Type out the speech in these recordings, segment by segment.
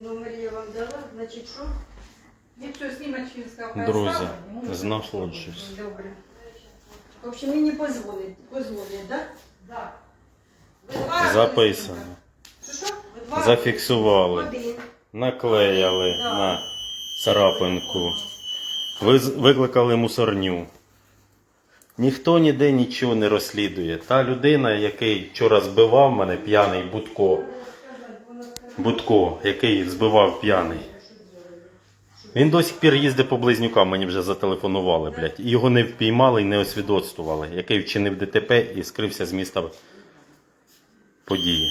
Номер я вам дала, значить що? Якщо знімать фінська Друзі, знаходжусь. Добре. В общем, мені позволить, позволить, да? Да. Записано. Що, що? Два? Зафіксували. Один. Наклеяли на царапинку. Ви викликали мусорню. Ніхто ніде нічого не розслідує. Та людина, який вчора збивав мене, п'яний Будко. Будко, який збивав п'яний. Він до сих пір їздить по близнюкам, мені вже зателефонували, блядь. І його не впіймали і не освідоцтвували, який вчинив ДТП і скрився з міста події.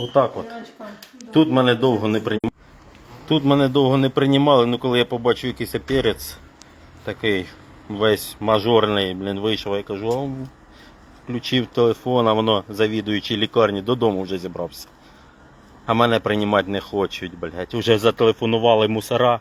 Отак от. Тут мене довго не приймали. Тут мене довго не приймали, ну коли я побачив якийсь перець, такий весь мажорний, блін, вийшов, я кажу, «А, включив телефон, а воно завідуючий лікарні додому вже зібрався. А мене приймати не хочуть, блядь. Уже зателефонували мусора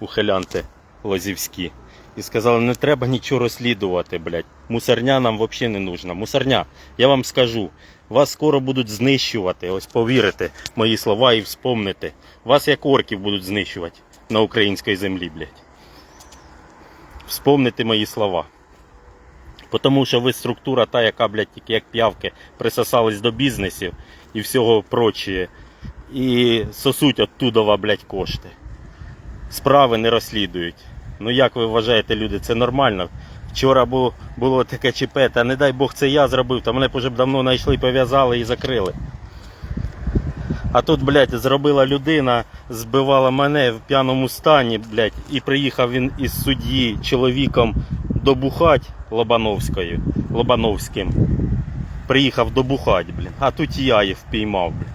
ухилянти лозівські. І сказали, не треба нічого розслідувати, блядь. Мусорня нам взагалі не нужна. Мусорня, я вам скажу, вас скоро будуть знищувати. Ось повірите мої слова і вспомните. Вас як орків будуть знищувати на українській землі, блядь. Вспомните мої слова. Тому що ви структура та, яка, блядь, тільки як п'явки присосались до бізнесів і всього прочее. І сосуть оттудова, блядь, кошти. Справи не розслідують. Ну як ви вважаєте, люди, це нормально? Вчора було, було таке ЧП, та не дай Бог це я зробив, та мене б уже б давно знайшли, пов'язали і закрили. А тут, блядь, зробила людина, збивала мене в п'яному стані, блядь, і приїхав він із судді чоловіком добухать Лобановською, Лобановським. Приїхав добухать, блін. А тут я їх впіймав, блін.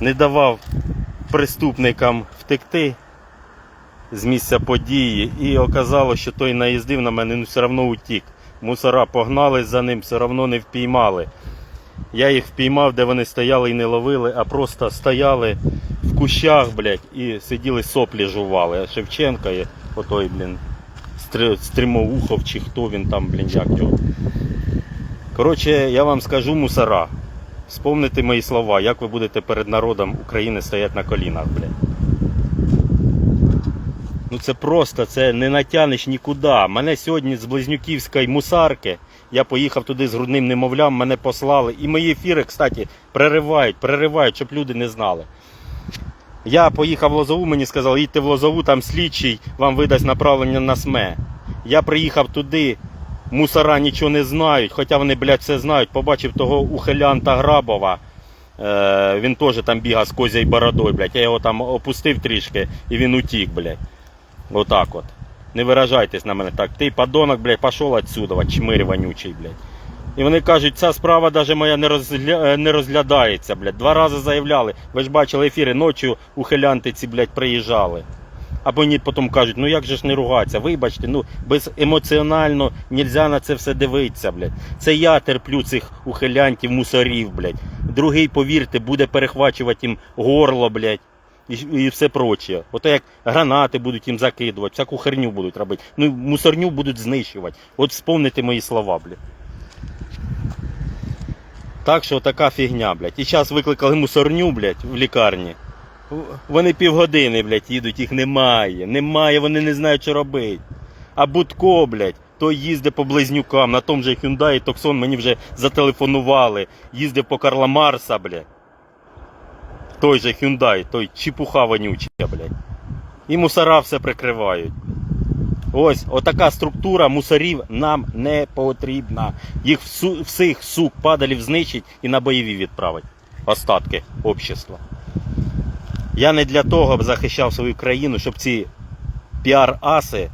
Не давав преступникам втекти з місця події, і оказалось, що той наїздив на мене, ну все одно утік. Мусора погнали за ним, все одно не впіймали. Я їх впіймав, де вони стояли і не ловили, а просто стояли в кущах, блядь, і сиділи соплі жували. А Шевченка є, отой, блін, стри- стрімоухов чи хто він там, блін, як його. Коротше, я вам скажу, мусора. Вспомните мої слова, як ви будете перед народом України стояти на колінах, блядь. Ну це просто, це не натянеш нікуди. Мене сьогодні з Близнюківської мусарки. Я поїхав туди з грудним немовлям, мене послали. І мої ефіри, кстати, переривають, переривають, щоб люди не знали. Я поїхав в Лозову, мені сказали, їдьте в Лозову, там слідчий вам видасть направлення на СМЕ. Я приїхав туди, мусора нічого не знають, хоча вони, блядь, все знають. Побачив того ухилянта Грабова. Е, він теж там бігав з козяй бородою, блядь. Я його там опустив трішки і він утік, блядь. Отак от. Не виражайтесь на мене так. Ти подонок, блядь, пішов отсюда, чмирь вонючий, блядь. І вони кажуть, ця справа навіть моя не, розгля... е, не розглядається, блядь. Два рази заявляли. Ви ж бачили ефіри, ночі ухилянти ці, блядь, приїжджали. А мені потім кажуть, ну як же ж не ругатися, вибачте, ну беземоціонально нельзя на це все дивитися, блядь. Це я терплю цих ухилянтів, мусорів, блядь. Другий, повірте, буде перехвачувати їм горло, блядь. І, і все прочее. Ото як гранати будуть їм закидувати, всяку херню будуть робити. Ну, мусорню будуть знищувати. От вспомните мої слова, блядь. Так що така фігня, блядь. І зараз викликали мусорню, блядь, в лікарні. Вони півгодини, блядь, їдуть, їх немає. Немає, вони не знають, що робити. А Будко, блядь, той їздить по близнюкам, на тому же Hyundai Tucson мені вже зателефонували. Їздив по Карла Марса, блядь. Той же Hyundai, той чепуха вонюча, блядь. І мусора все прикривають. Ось отака структура мусорів нам не потрібна. Їх всіх сук падалів знищить і на бойові відправить. Остатки общества. Я не для того захищав свою країну, щоб ці піар-аси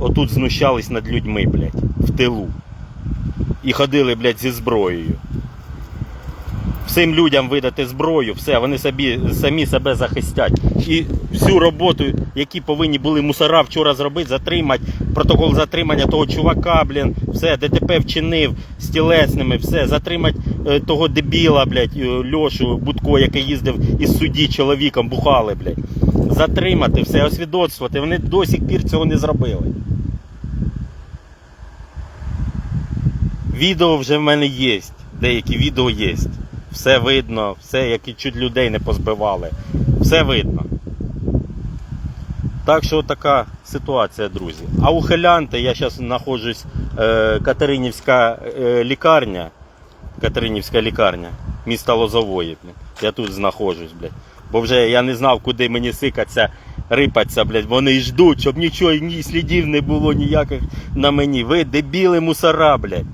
отут знущались над людьми, блядь, в тилу. І ходили, блядь, зі зброєю. Всім людям видати зброю, все, вони собі, самі себе захистять. І всю роботу, які повинні були мусора вчора зробити, затримати, протокол затримання того чувака, блін, все, ДТП вчинив з тілесними, все, затримати е, того дебіла, блядь, е, Льошу Будко, який їздив із судді чоловіком, бухали, блядь. Затримати, все, освідоцтвувати. Вони до сих пір цього не зробили. Відео вже в мене є. Деякі відео є. Все видно, все, які чуть людей не позбивали. Все видно. Так що така ситуація, друзі. А у Хелянти я зараз знаходжусь е, Катеринівська е, лікарня. Катеринівська лікарня, міста Лозової. Блін. Я тут знаходжусь, блядь. Бо вже я не знав, куди мені сикатися, рипатися, блядь. Вони ждуть, щоб нічого, ні слідів не було ніяких на мені. Ви дебіли мусора, блядь.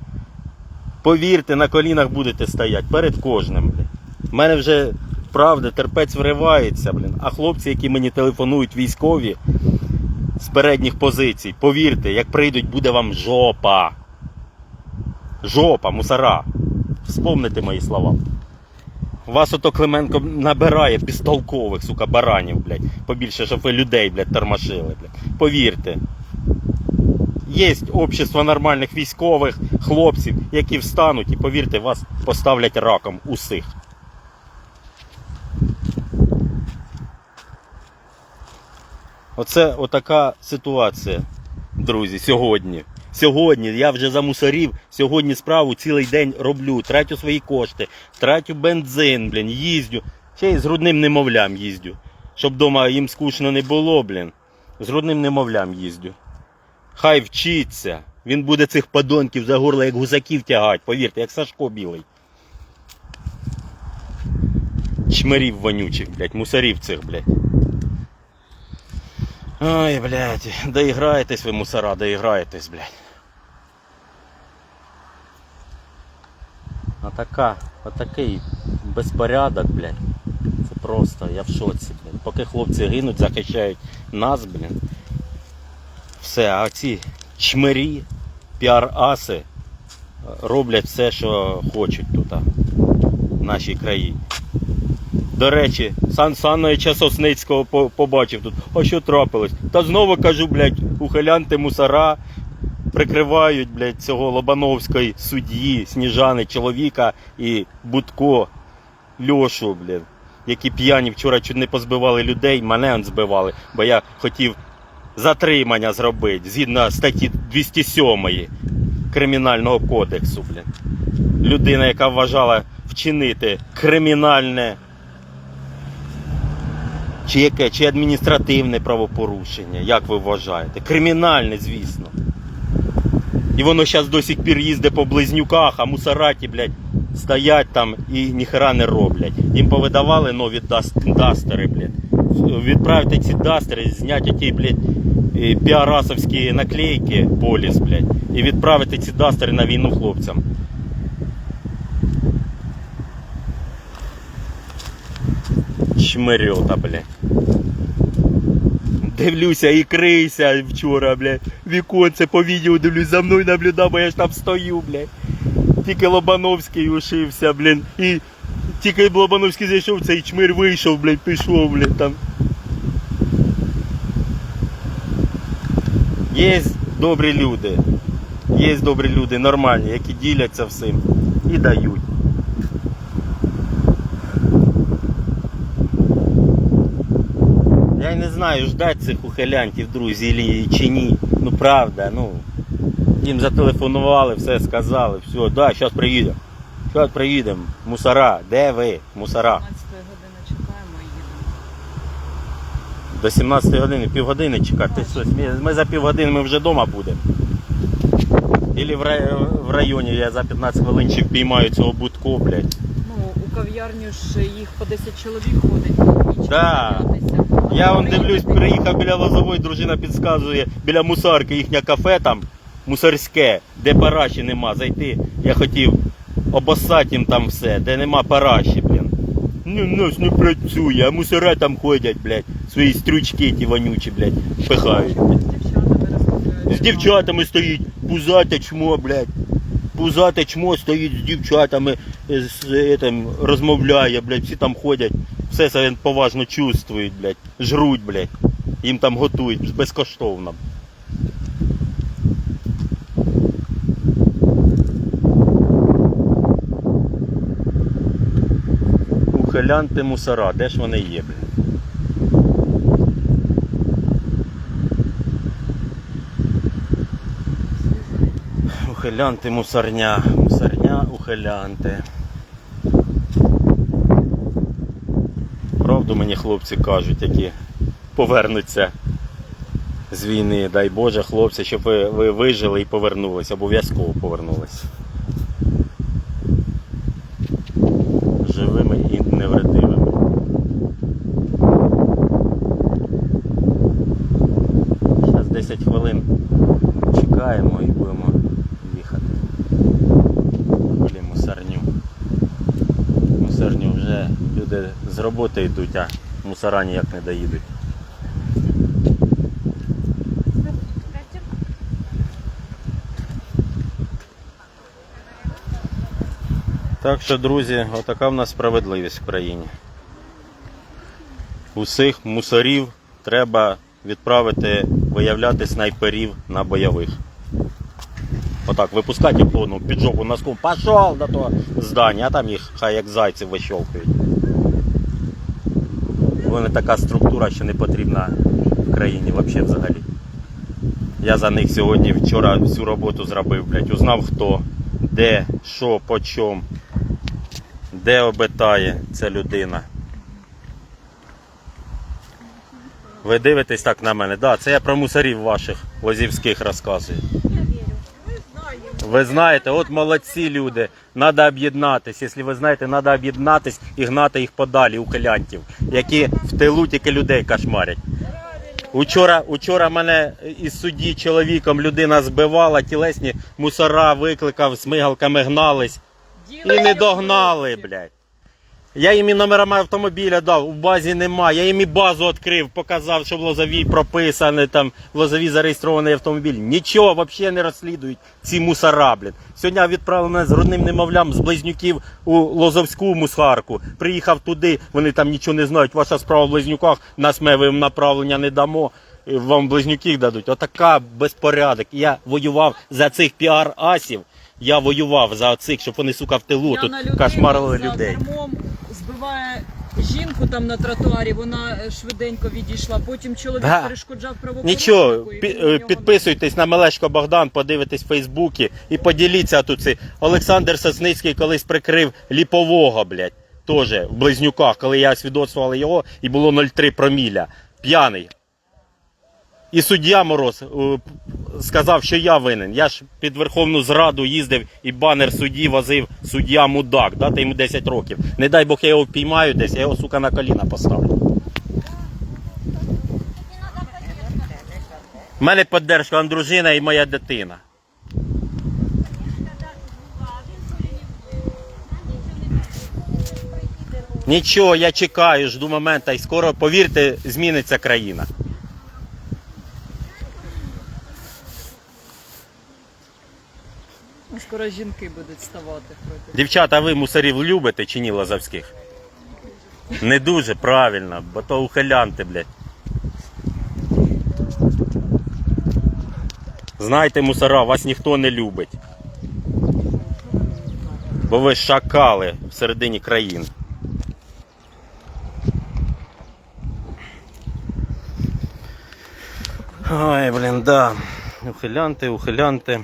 Повірте, на колінах будете стояти перед кожним, блядь. У мене вже правда, терпець вривається, блін. А хлопці, які мені телефонують, військові з передніх позицій, повірте, як прийдуть, буде вам жопа. Жопа, мусора. Вспомните мої слова. Вас ото Клименко набирає пістолкових, сука, баранів, блядь. Побільше, щоб ви людей, блядь, тормошили, блядь. Повірте. Є общество нормальних військових хлопців, які встануть і повірте, вас поставлять раком усіх. Оце отака ситуація, друзі, сьогодні. Сьогодні я вже замусорів, сьогодні справу цілий день роблю, тратю свої кошти, тратю бензин, блін, їздю. Ще й з грудним немовлям їздю. Щоб вдома їм скучно не було, блін. З грудним немовлям їздю. Хай вчиться. Він буде цих подонків за горло, як гусаків тягать, повірте, як Сашко білий. Чмирів вонючих, блядь, мусорів цих, блядь. Ой, блядь, доіграєтесь ви, мусора, доіграєтесь, блядь. Отака, отакий безпорядок, блядь. Це просто, я в шоці, блядь. Поки хлопці гинуть, захищають нас, блін. Все, а ці чмирі, піар-аси роблять все, що хочуть тут, в нашій країні. До речі, Сан Сановича Сосницького побачив тут. А що трапилось? Та знову кажу, блядь, ухилянти мусора прикривають, блядь, цього Лобановської судді, Сніжани, чоловіка і Будко, Льошу, блядь, які п'яні вчора чуть не позбивали людей, мене збивали, бо я хотів затримання зробити згідно статті 207 Кримінального кодексу, блядь. Людина, яка вважала вчинити кримінальне чи яке, чи адміністративне правопорушення, як ви вважаєте? Кримінальне, звісно. І воно зараз до сих пір їздить по близнюках, а мусораті, блядь, стоять там і ніхера не роблять. Їм повидавали нові дас- дастери, блядь. Відправити ці дастери, зняти ті, блядь, е, піарасовські наклейки поліс, блядь, і відправити ці дастери на війну хлопцям. Чмирьота, блядь. Дивлюся і крийся вчора, блядь. Віконце по відео дивлюсь, за мною наблюдав, бо я ж там стою, блядь. Тільки Лобановський ушився, блін. І тільки Лобановський зайшов, цей чмир вийшов, блядь, пішов, блядь, там. Є добрі люди. Є добрі люди, нормальні, які діляться всім і дають. Я не знаю, ждать цих ухилянтів, друзі, чи ні. Ну правда, ну. Їм зателефонували, все сказали, все, да, зараз приїдемо. Зараз приїдемо. Мусора, де ви? Мусора. 15 години чекаємо і їдемо. До 17 години, півгодини чекати. Ти Ми, за півгодини ми вже вдома будемо. Ілі в, рай- в районі я за 15 хвилин чи впіймаю цього будку, блядь. Ну, у кав'ярню ж їх по 10 чоловік ходить. Да. Я вон дивлюсь, приїхав біля лозової, дружина підказує, біля мусарки, їхнє кафе там, мусорське, де параші нема, зайти. Я хотів обоссати їм там все, де нема параші, блін. Ну, нас не працює, а мусора там ходять, блядь, свої стрючки ті вонючі, блядь, пихають. З дівчатами розмовляють. З дівчатами стоїть, пузате чмо, блядь. Пузате чмо стоїть з дівчатами, е, з, е, там, розмовляє, блядь, всі там ходять. Все це він поважно чувствують, блядь. Жруть, блядь. Їм там готують безкоштовно. Ухилянти мусора, де ж вони є? Ухилянти, мусорня, мусорня, ухилянти. правду мені хлопці кажуть, які повернуться з війни. Дай Боже, хлопці, щоб ви, ви вижили і повернулись, обов'язково повернулись. Живими і невредимими. Зараз 10 хвилин чекаємо і будемо їхати. Блін, мусорню. Мусорню вже люди з роботи йдуть, а мусора ніяк не доїдуть. Так що, друзі, отака в нас справедливість в країні. Усіх мусорів треба відправити виявляти снайперів на бойових. Отак, випускати ну, під жопу носком, пішов до того здання, а там їх хай як зайців вищовкають. Вони така структура, що не потрібна в країні взагалі взагалі. Я за них сьогодні вчора всю роботу зробив, блядь. Узнав хто, де, що, по чому, де обитає ця людина. Ви дивитесь так на мене. Да, це я про мусорів ваших лозівських розказую. Ви знаєте, от молодці люди. Треба об'єднатись. Якщо ви знаєте, треба об'єднатись і гнати їх подалі, ухилянтів, які в тилу тільки людей кошмарять. Учора, учора мене із судді чоловіком людина збивала, тілесні мусора викликав, з мигалками гнались і не догнали, блядь. Я їм і номерами автомобіля дав, у базі нема. Я їм і базу відкрив, показав, що в Лозовій прописаний, там в Лозовій зареєстрований автомобіль. Нічого взагалі не розслідують ці мусора, блядь. Сьогодні я відправив мене з родним немовлям з близнюків у Лозовську мусарку. Приїхав туди, вони там нічого не знають. Ваша справа в близнюках, нас ми вам направлення не дамо. Вам близнюків дадуть. Отака безпорядок. Я воював за цих піар-асів. Я воював за цих, щоб вони, сука, в тилу тут П'яна кошмарили людей. Збиває жінку там на тротуарі, вона е, швиденько відійшла. Потім чоловік Да. перешкоджав правопорушнику. Нічого, і пі- він у е, нього підписуйтесь на Мелешко Богдан, подивитесь в Фейсбуці і поділіться тут. Олександр Сосницький колись прикрив ліпового, блядь, теж в близнюках, коли я свідоцтвував його і було 0,3 проміля. П'яний. І суддя Мороз е, сказав, що я винен. Я ж під Верховну Зраду їздив і банер судді возив суддя мудак, дати йому 10 років. Не дай Бог я його впіймаю десь, я його, сука, на коліна поставлю. У мене піддержка дружина і моя дитина. Нічого, я чекаю, жду моменту і скоро, повірте, зміниться країна. Ну, Скоро жінки будуть ставати проти. Дівчата, ви мусорів любите чи ні лазовських? Не дуже правильно, бо то ухилянти, блядь. Знайте, мусора, вас ніхто не любить. Бо ви шакали всередині країн. Ой, блін, да. Ухилянти, ухилянти.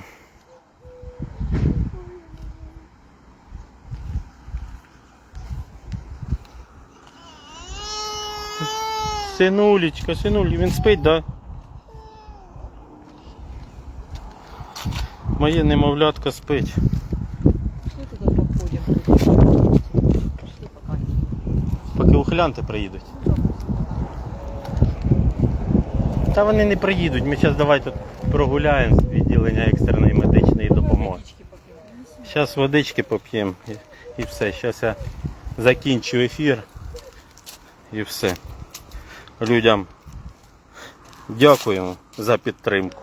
Синулечка, синуль, він спить, да? Моє немовлятка спить. Поки. Ухилянти приїдуть. Та вони не приїдуть. Ми зараз давай тут прогуляємо з відділення екстреної медичної допомоги. Зараз водички поп'ємо і все. Зараз я закінчу ефір і все. Людям дякуємо за підтримку.